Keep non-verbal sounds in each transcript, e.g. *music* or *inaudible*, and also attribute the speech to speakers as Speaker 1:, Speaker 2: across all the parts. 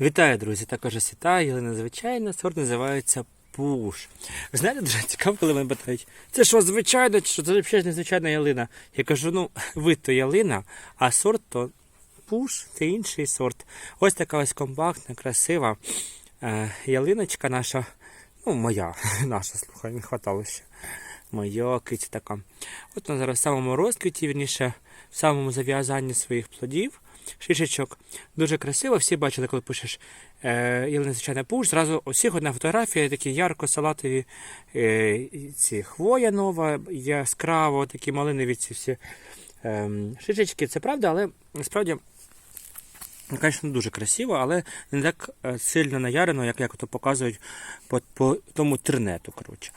Speaker 1: Вітаю, друзі! Також вітаю, але надзвичайно сорт називається пуш. Ви знаєте, дуже цікаво, коли мене питають, це що, звичайно, чи що це взагалі незвичайна ялина? Я кажу, ну, вид то ялина, а сорт то пуш це інший сорт. Ось така ось компактна, красива е, ялиночка наша. Ну, моя, *laughs* наша, слухай, не хватало ще. Моя киця така. От вона зараз в самому розквіті, вірніше, в самому зав'язанні своїх плодів, шишечок. Дуже красиво. Всі бачили, коли пишеш Єлена звичайна пуш. Зразу усіх одна фотографія, такі ярко-салатові е, ці хвоя нова, яскраво, такі малинові ці всі е, шишечки. Це правда, але насправді. Ну, Звісно, дуже красиво, але не так е, сильно наярено, як, як то показують по, по тому тернету. Коротше.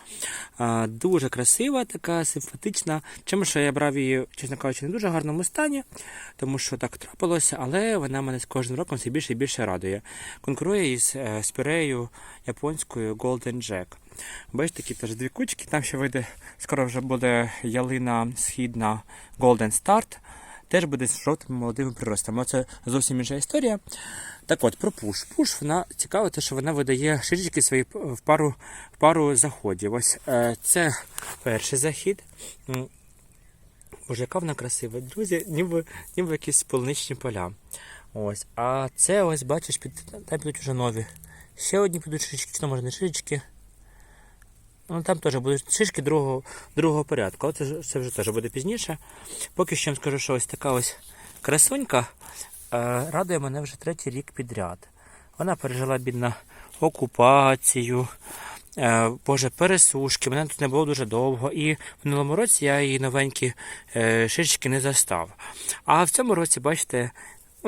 Speaker 1: А, дуже красива, така симпатична. Чому що я брав її, чесно кажучи, не дуже гарному стані, тому що так трапилося, але вона мене з кожним роком все більше і більше радує. Конкурує із е, спірею японською Golden Jack. Бачите, такі теж дві кучки, там ще вийде, скоро вже буде ялина східна Golden Start теж буде з жовтими молодими приростами. Це зовсім інша історія. Так от, про пуш. Пуш вона цікава, те, що вона видає шишечки свої в пару, в пару заходів. Ось е, це перший захід. Боже, яка вона красива, друзі, ніби, ніби якісь полуничні поля. Ось. А це ось, бачиш, під, там підуть вже нові. Ще одні підуть шишечки, чи то може не шишечки. Ну, там теж будуть шишки другого, другого порядку, але це, вже теж буде пізніше. Поки що вам скажу, що ось така ось красунька е, радує мене вже третій рік підряд. Вона пережила бідна окупацію, е, Боже, пересушки. Мене тут не було дуже довго. І в минулому році я її новенькі е, шишечки не застав. А в цьому році, бачите,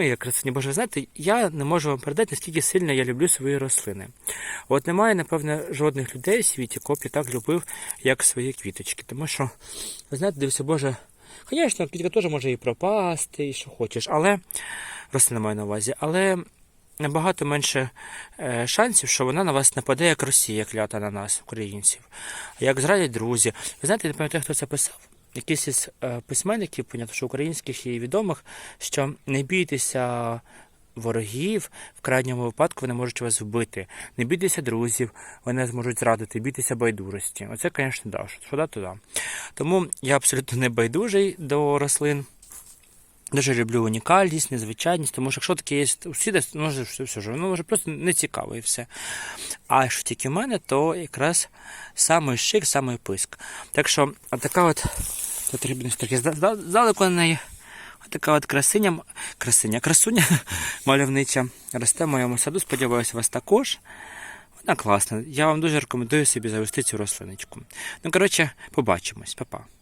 Speaker 1: Як красуні, боже, знаєте, я не можу вам передати, наскільки сильно я люблю свої рослини. От немає, напевне, жодних людей в світі, коп я так любив, як свої квіточки. Тому що, ви знаєте, дивіться, Боже, звісно, квітка теж може і пропасти, і що хочеш, але рослина маю на увазі, але набагато менше е, шансів, що вона на вас нападе, як Росія клята на нас, українців, як зрадять друзі. Ви знаєте, не пам'ятаю, хто це писав. Якийсь із е, письменників, понятно, що українських і відомих, що не бійтеся ворогів, в крайньому випадку вони можуть вас вбити. Не бійтеся друзів, вони зможуть зрадити, бійтеся байдужості. Оце, звісно, да. Що да, то да. Тому я абсолютно не байдужий до рослин. Дуже люблю унікальність, незвичайність, тому що якщо таке є у сусіда, ну все, все воно вже просто не цікаво і все. А якщо тільки в мене, то якраз самий шик, самий писк. Так що, така от, тут рибні здалеку на неї. Така от красиня, красиня, красуня *laughs* мальовнича росте в моєму саду. Сподіваюся, вас також. Вона класна. Я вам дуже рекомендую собі завести цю рослиночку. Ну, коротше, побачимось, Па-па.